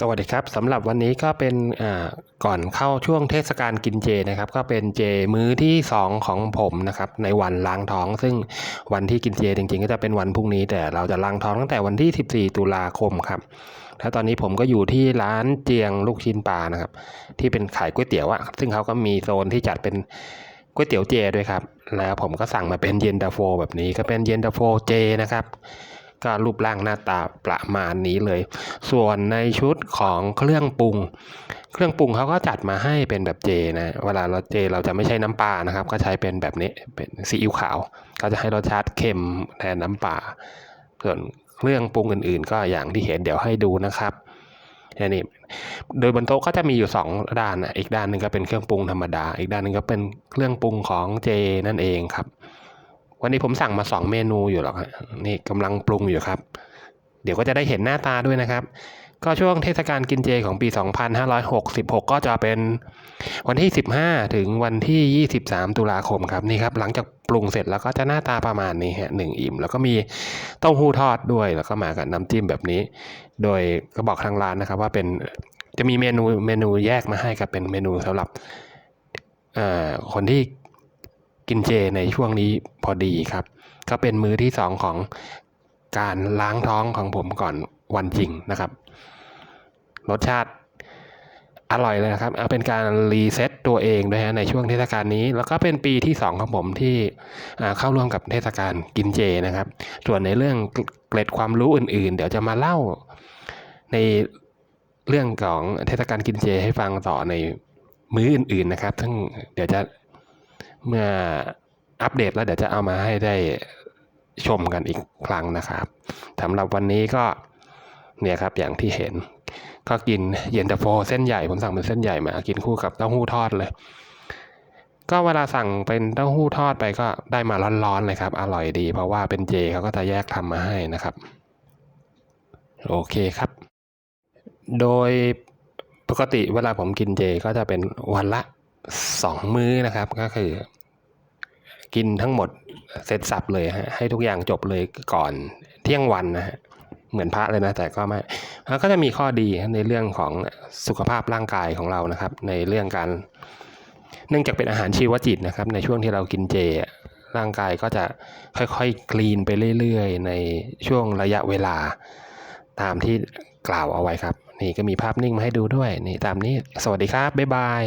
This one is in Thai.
สวัสดีครับสำหรับวันนี้ก็เป็นอ่าก่อนเข้าช่วงเทศกาลกินเจนะครับ ก็เป็นเจมื้อที่ 2 ของผมนะครับในวันล้างท้อง ซึ่งวันที่กินเจจริงๆ ก็จะเป็นวันพรุ่งนี้ แต่เราจะล้างท้องตั้งแต่วันที่ 14 ตุลาคมครับแล้วตอนนี้ผมก็อยู่ที่ร้านเจียงลูกชิ้นปลานะครับ ที่เป็นขายก๋วยเตี๋ยวอะซึ่งเขาก็มีโซนที่จัดเป็นก๋วยเตี๋ยวเจด้วยครับ แล้วผมก็สั่งมาเป็นเย็นตาโฟแบบนี้ก็เป็นเย็นตาโฟเจนะครับ ก็รูปร่างหน้าตาประมาณนี้เลย ส่วนในชุดของเครื่องปรุง เครื่องปรุงเขาก็จัดมาให้เป็นแบบเจนะ เวลาเราเจเราจะไม่ใช้น้ำปลานะครับ ก็ใช้เป็นแบบนี้เป็นซีอิ๊วขาว ก็จะให้รสชาติเค็มแทนน้ำปลา ส่วนเครื่องปรุงอื่นๆ ก็อย่างที่เห็นเดี๋ยวให้ดูนะครับอันนี้โดยบนโต๊ะก็จะมีอยู่สองด้านนะอีกด้านหนึ่งก็เป็นเครื่องปรุงธรรมดา อีกด้านหนึ่งก็เป็นเครื่องปรุงของเจนั่นเองครับ วันนี้ผมสั่งมา 2 เมนูอยู่หรอกนี่กำลังปรุงอยู่ครับ เดี๋ยวก็จะได้เห็นหน้าตาด้วยนะครับ ก็ช่วงเทศกาลกินเจของปี 2566 ก็จะเป็นวันที่ 15 ถึงวันที่ 23 ตุลาคมครับนี่ครับ หลังจากปรุงเสร็จแล้วก็จะหน้าตาประมาณนี้ฮะหนึ่งอิ่ม แล้วก็มีเต้าหู้ทอดด้วยแล้วก็มากับน้ำจิ้มแบบนี้ โดยก็บอกทางร้านนะครับ ว่าเป็นจะมีเมนูเมนูแยกมาให้ครับเป็นเมนูสำหรับเอ่อคนที่ กินเจในช่วงนี้พอดีครับ ก็เป็นมื้อที่สองของการล้างท้องของผมก่อนวันจริงนะครับ รสชาติอร่อยเลยนะครับ เอาเป็นการรีเซ็ตตัวเองด้วยฮะในช่วงเทศกาลนี้ แล้วก็เป็นปีที่สองของผมที่เข้าร่วมกับเทศกาลกินเจนะครับ ส่วนในเรื่องเกร็ดความรู้อื่น ๆ เดี๋ยวจะมาเล่าในเรื่องของเทศกาลกินเจให้ฟังต่อในมื้ออื่น ๆ นะครับ ซึ่งเดี๋ยวจะ เมื่ออัปเดตแล้วเดี๋ยวจะเอามาให้ได้ชมกันอีกครั้งนะครับสำหรับวันนี้ก็เนี่ยครับอย่างที่เห็น ก็กินเย็นตาโฟเส้นใหญ่ผมสั่งเป็นเส้นใหญ่มากินคู่กับเต้าหู้ทอดเลย ก็เวลาสั่งเป็นเต้าหู้ทอดไปก็ได้มาร้อนๆเลยครับ อร่อยดี เพราะว่าเป็นเจเขาก็จะแยกทำมาให้นะครับ โอเคครับ โดยปกติเวลาผมกินเจก็จะเป็นวันละ สองมื้อนะครับก็คือ กินทั้งหมดเสร็จสับเลยฮะให้ทุกอย่างจบเลยก่อนเที่ยงวันนะฮะเหมือนพระเลยนะแต่ก็ไม่ก็จะมีข้อดีในเรื่องของสุขภาพร่างกายของเรานะครับ ในเรื่องการ เนื่องจากเป็นอาหารชีวจิตนะครับ ในช่วงที่เรากินเจร่างกายก็จะค่อยๆ คลีนไปเรื่อยๆ ในช่วงระยะเวลาตามที่กล่าวเอาไว้ครับ นี่ก็มีภาพนิ่งมาให้ดูด้วย นี่ตามนี้ สวัสดีครับ บ๊ายบาย